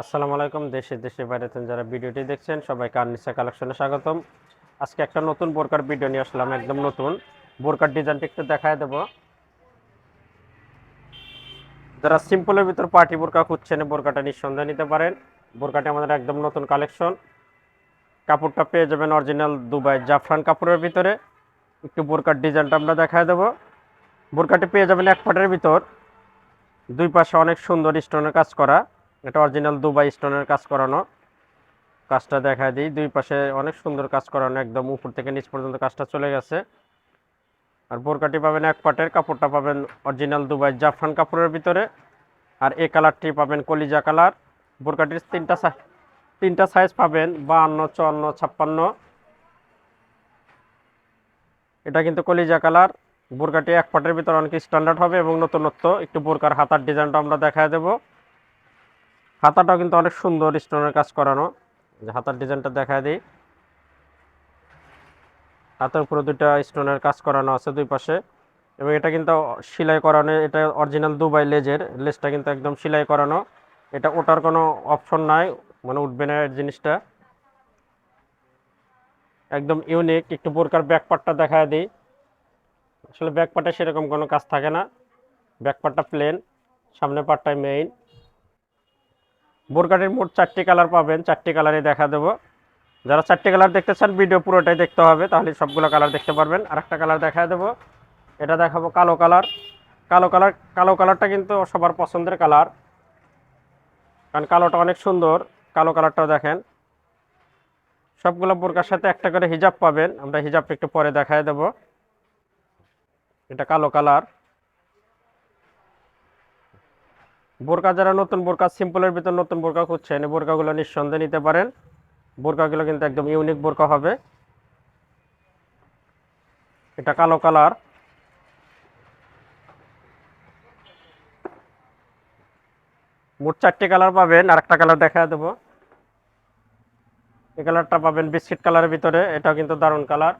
আসসালামু আলাইকুম দেশে দেশে বাইরে যারা ভিডিওটি দেখছেন, সবাইকে আননিসা কালেকশনে স্বাগতম। আজকে একটা নতুন বোরকার ভিডিও নিয়ে আসলাম, একদম নতুন। বোরকার ডিজাইনটা একটু দেখায় দেবো। যারা সিম্পলের ভিতর পার্টি বোরকা খুঁজছেন, বোরকাটা নিঃসন্দেহে নিতে পারেন। বোরকাটি আমাদের একদম নতুন কালেকশন। কাপড়টা পেয়ে যাবেন অরিজিনাল দুবাই জাফরান কাপড়ের ভিতরে। একটু বোরকার ডিজাইনটা আমরা দেখায় দেবো। বোরকাটি পেয়ে যাবেন এক পাটের ভিতর। দুই পাশে অনেক সুন্দর স্টোনের কাজ করা। এটা অরিজিনাল দুবাই স্টোনের কাজ করানো। কাজটা দেখায় দিই। দুই পাশে অনেক সুন্দর কাজ করানো, একদম উপর থেকে নিচ পর্যন্ত কাজটা চলে গেছে। আর বোরকাটি পাবেন এক পাটের, কাপড়টা পাবেন অরিজিনাল দুবাই জাফরান কাপড়ের ভিতরে। আর এ কালারটি পাবেন কলিজা কালার। বোরকাটির তিনটা তিনটা সাইজ পাবেন, বাহান্ন, চুয়ান্ন, ছাপ্পান্ন। এটা কিন্তু কলিজা কালার। বোরকাটি এক পাটের ভিতরে অনেক স্ট্যান্ডার্ড হবে এবং নতুনত্ব। একটু বোরকার হাতার ডিজাইনটা আমরা দেখায় দেবো। হাতাটাও কিন্তু অনেক সুন্দর স্টোনের কাজ করানো। যে হাতার ডিজাইনটা দেখা দিই। হাতের উপরে দুইটা স্টোনের কাজ করানো আছে দুই পাশে। এবং এটা কিন্তু সেলাই করানো, এটা অরিজিনাল দুবাই লেজের। লেজটা কিন্তু একদম সেলাই করানো। এটা ওটার কোনো অপশন নাই মানে উঠবে না এর জিনিসটা। একদম ইউনিক একটু বোরকার ব্যাক পার্টটা দেখায় দিই। আসলে ব্যাক পার্টে সেরকম কোনো কাজ থাকে না। ব্যাক পার্টটা প্লেন সামনে পার্টটাই মেইন বোরকাটির মোট চারটি কালার পাবেন, চারটি কালারই দেখা দেবো। যারা চারটি কালার দেখতে চান, ভিডিও পুরোটাই দেখতে হবে, তাহলে সবগুলো কালার দেখতে পারবেন। আর একটা কালার দেখা দেবো, এটা দেখাবো কালো কালার। কালো কালার, কালো কালারটা কিন্তু সবার পছন্দের কালার। কারণ কালোটা অনেক সুন্দর, কালো কালারটাও দেখেন। সবগুলো বোরকার সাথে একটা করে হিজাব পাবেন, আমরা হিজাবটা একটু পরে দেখায় দেব। এটা কালো কালার। বোরকা যারা নতুন বোরকা সিম্পলের ভিতর নতুন বোরকা খুঁজছেন, এই বোরকাগুলো নিঃসন্দেহে নিতে পারেন। বোরকাগুলো কিন্তু একদম ইউনিক বোরকা হবে। এটা কালো কালার। মোট চারটে কালার পাবেন আর একটা কালার দেখা দেবো। এই কালারটা পাবেন বিস্কিট কালারের ভিতরে, এটাও কিন্তু দারুণ কালার।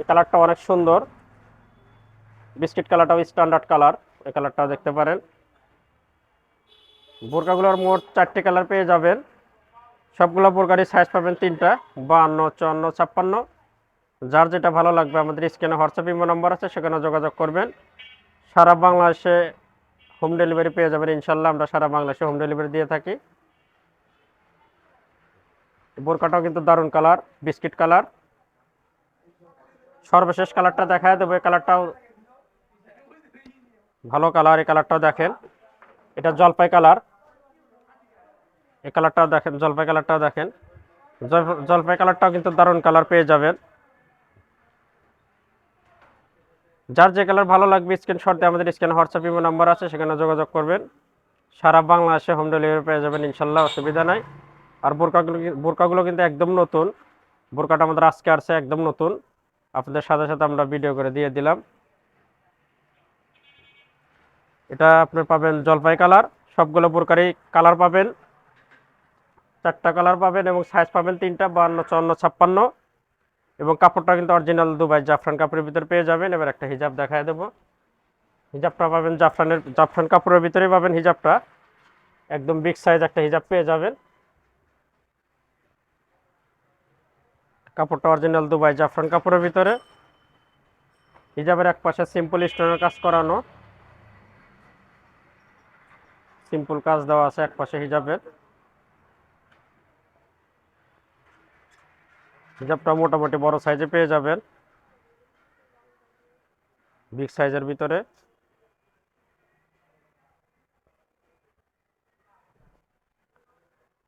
এই কালারটা অনেক সুন্দর। বিস্কিট কালারটাও স্ট্যান্ডার্ড কালার। এই কালারটাও দেখতে পারেন। বোরকাগুলোর মোট চারটে কালার পেয়ে যাবেন। সবগুলো বোরকারই সাইজ পাবেন তিনটা, বাহান্ন, চুয়ান্ন, ছাপ্পান্ন। যার যেটা ভালো লাগবে আমাদের স্ক্রিনে হোয়াটসঅ্যাপ ইমো নম্বর আছে, সেখানে যোগাযোগ করবেন। সারা বাংলাদেশে হোম ডেলিভারি পেয়ে যাবেন ইনশাল্লাহ আমরা সারা বাংলাদেশে হোম ডেলিভারি দিয়ে থাকি। বোরকাটাও কিন্তু দারুণ কালার, বিস্কিট কালার। সর্বশেষ কালারটা দেখা দেবো, এই কালারটাও ভালো কালার, এই কালারটাও দেখেন। এটা জলপাই কালার। এই কালারটাও দেখেন, জলপাই কালারটাও দেখেন। জলপাই কালারটাও কিন্তু দারুণ কালার পেয়ে যাবেন। যার যে কালার ভালো লাগবে, স্ক্রিনশট দিয়ে আমাদের স্ক্রিনে হোয়াটসঅ্যাপ, ইমো নাম্বার আছে, সেখানে যোগাযোগ করবেন। সারা বাংলাদেশে হোম ডেলিভারি পেয়ে যাবেন, ইনশাল্লাহ, অসুবিধা নাই। আর বোরকাগুলো বোরকাগুলো কিন্তু একদম নতুন। বোরকাটা আমাদের আজকে আসছে একদম নতুন। আপনাদের সাথে সাথে আমরা ভিডিও করে দিয়ে দিলাম। এটা আপনার পাবেন জলপাই কালার, সবগুলো বোরকারই কালার পাবেন। চারটা কালার পাবেন এবং সাইজ পাবেন তিনটা বান্ন চুয়ান্ন, ছাপ্পান্ন। এবং কাপড়টা কিন্তু অরিজিনাল দুবাই জাফরান কাপড়ের ভিতরে পেয়ে যাবেন। এবার একটা হিজাব দেখায় দেবো। হিজাবটা পাবেন জাফরানের, জাফরান কাপড়ের ভিতরেই পাবেন হিজাবটা। একদম বিগ সাইজ একটা হিজাব পেয়ে যাবেন। কাপড়টা অরিজিনাল দুবাই জাফরান কাপড়ের ভিতরে। হিজাবের এক পাশে সিম্পল স্টোনের কাজ করানো। সিম্পল কাজ দেওয়া আছে এক পাশে হিজাবের। হিজাবটা মোটামুটি বড় সাইজে পেয়ে যাবেন। বিগ সাইজের ভিতরে।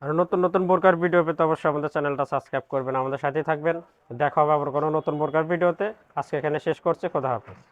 আর নতুন নতুন বোরকার ভিডিও পেতে অবশ্যই আমাদের চ্যানেলটা সাবস্ক্রাইব করবেন। আমাদের সাথেই থাকবেন। দেখা হবে আবার কোনো নতুন বোরকার ভিডিওতে। আজকে এখানে শেষ করছি। খোদা হাফেজ।